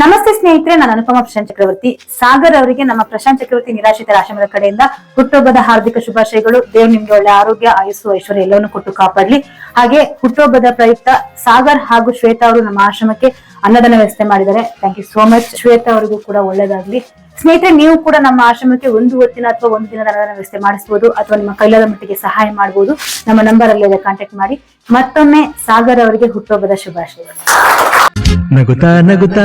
ನಮಸ್ತೆ ಸ್ನೇಹಿತರೆ, ನಾನು ಅನುಪಮ ಪ್ರಶಾಂತ್ ಚಕ್ರವರ್ತಿ. ಸಾಗರ್ ಅವರಿಗೆ ನಮ್ಮ ಪ್ರಶಾಂತ್ ಚಕ್ರವರ್ತಿ ನಿರಾಶ್ರಿತರ ಆಶ್ರಮದ ಕಡೆಯಿಂದ ಹುಟ್ಟುಹಬ್ಬದ ಹಾರ್ದಿಕ ಶುಭಾಶಯಗಳು. ದೇವ್ ನಿಮ್ಗೆ ಒಳ್ಳೆ ಆರೋಗ್ಯ, ಆಯುಸ್ಸು, ಐಶ್ವರ್ಯ ಎಲ್ಲವನ್ನು ಕೊಟ್ಟು ಕಾಪಾಡ್ಲಿ. ಹಾಗೆ ಹುಟ್ಟುಹಬ್ಬದ ಪ್ರಯುಕ್ತ ಸಾಗರ್ ಹಾಗೂ ಶ್ವೇತಾ ಅವರು ನಮ್ಮ ಆಶ್ರಮಕ್ಕೆ ಅನ್ನದಾನ ವ್ಯವಸ್ಥೆ ಮಾಡಿದ್ದಾರೆ. Thank you so much Shweta ಅವರಿಗೂ ಕೂಡ ಒಳ್ಳೇದಾಗ್ಲಿ. ಸ್ನೇಹಿತರೆ, ನೀವು ಕೂಡ ನಮ್ಮ ಆಶ್ರಮಕ್ಕೆ ಒಂದು ಹೊತ್ತಿನ ಅಥವಾ ಒಂದು ದಿನದ ಅನ್ನದಾನ ವ್ಯವಸ್ಥೆ ಮಾಡಿಸಬಹುದು ಅಥವಾ ನಿಮ್ಮ ಕೈಲಾದ ಮಟ್ಟಿಗೆ ಸಹಾಯ ಮಾಡಬಹುದು ನಮ್ಮ ನಂಬರ್ ಅಲ್ಲಿ ಕಾಂಟ್ಯಾಕ್ಟ್ ಮಾಡಿ. ಮತ್ತೊಮ್ಮೆ ಸಾಗರ್ ಅವರಿಗೆ ಹುಟ್ಟುಹಬ್ಬದ ಶುಭಾಶಯಗಳು. ನಗುತ್ತಾ ನಗುತ್ತಾ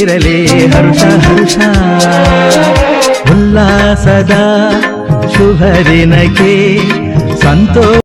ಇರಲಿ ಹರುಷ ಹರುಷ. ಉಲ್ಲಾಸದ ಶುಭ ದಿನಕ್ಕೆ ಸಂತೋಷ